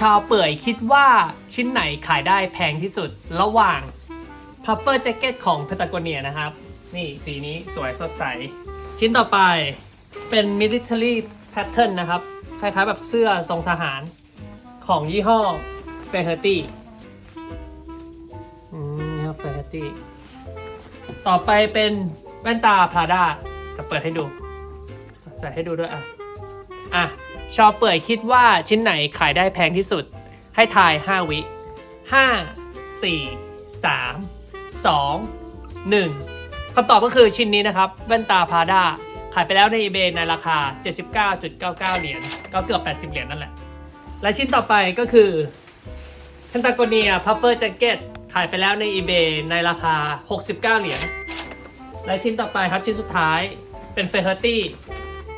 ชาวเปื่อยคิดว่าชิ้นไหนขายได้แพงที่สุดระหว่าง Puffer Jacket ของ Patagonia นะครับ นี่สีนี้สวยสดใส ชิ้นต่อไปเป็น Military Pattern นะครับ คล้ายๆแบบเสื้อทรงทหารของยี่ห้อ f a i r t y อืมยี่ห้อ f a i r t y ต่อไปเป็นแว่นตา Prada จะเปิดให้ดู ใส่ให้ดูด้วยอะ อะ ชอเปื่อยคิดว่าชิ้นไหนขายได้แพงที่สุด ให้ทาย 5 วิ 5 4 3 2 1คำตอบก็คือชิ้นนี้นะครับ แว่นตาพาด้าขายไปแล้วใน eBay ในราคา 79.99 เหรียญ ก็เกือบ 80 เหรียญนั่นแหละ และชิ้นต่อไปก็คือ Pentagonia Puffer Jacket ขายไปแล้วใน eBay ในราคา 69 เหรียญ และชิ้นต่อไปครับชิ้นสุดท้ายเป็นเฟอร์ตี้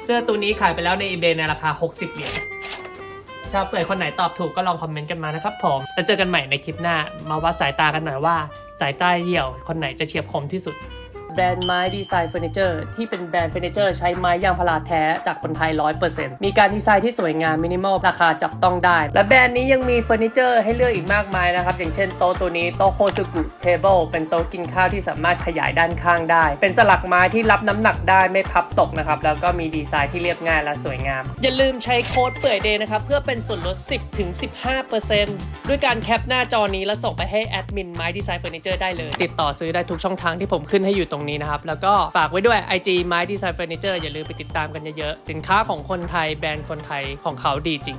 เสื้อตัวนี้ขายไปแล้วใน eBay ในราคา 60 เหรียญชาวเปื่อยคนไหนตอบถูกก็ลองคอมเมนต์กันมานะครับผม แล้วเจอกันใหม่ในคลิปหน้า มาวัดสายตากันหน่อยว่า สายตาเหี่ยวคนไหนจะเฉียบคมที่สุด แบรนด์ไม้ดีไซน์เฟอร์นิเจอร์ที่เป็นแบรนด์เฟอร์นิเจอร์ใช้ไม้ยางพาราแท้จากคนไทย 100%มีการดีไซน์ที่สวยงามมินิมอลราคาจับต้องได้ และแบรนด์นี้ยังมีเฟอร์นิเจอร์ให้เลือกอีกมากมายนะครับ อย่างเช่นโต๊ะตัวนี้โต๊ะโคซูกุเทเบิลเป็นโต๊ะกินข้าวที่สามารถขยายด้านข้างได้ เป็นสลักไม้ที่รับน้ำหนักได้ไม่พับตกนะครับแล้วก็มีดีไซน์ที่เรียบง่ายและสวยงาม อย่าลืมใช้โค้ดเปื่อยเดย์นะครับเพื่อเป็นส่วนลด 10-15%ด้วยการแคปหน้าจอนี้แล้วส่งไปให้แอดมินไม้ดีไซน์เฟอร์นิเจอร์ได้เลย ติดต่อซื้อได้ทุกช่องทางที่ผมขึ้นให้อยู่ตรงนี้นะครับ แล้วก็ฝากไว้ด้วย IG ไม้ดีไซน์เฟอร์นิเจอร์อย่าลืมไปติดตามกันเยอะๆ สินค้าของคนไทยแบรนด์คนไทยของเขาดีจริง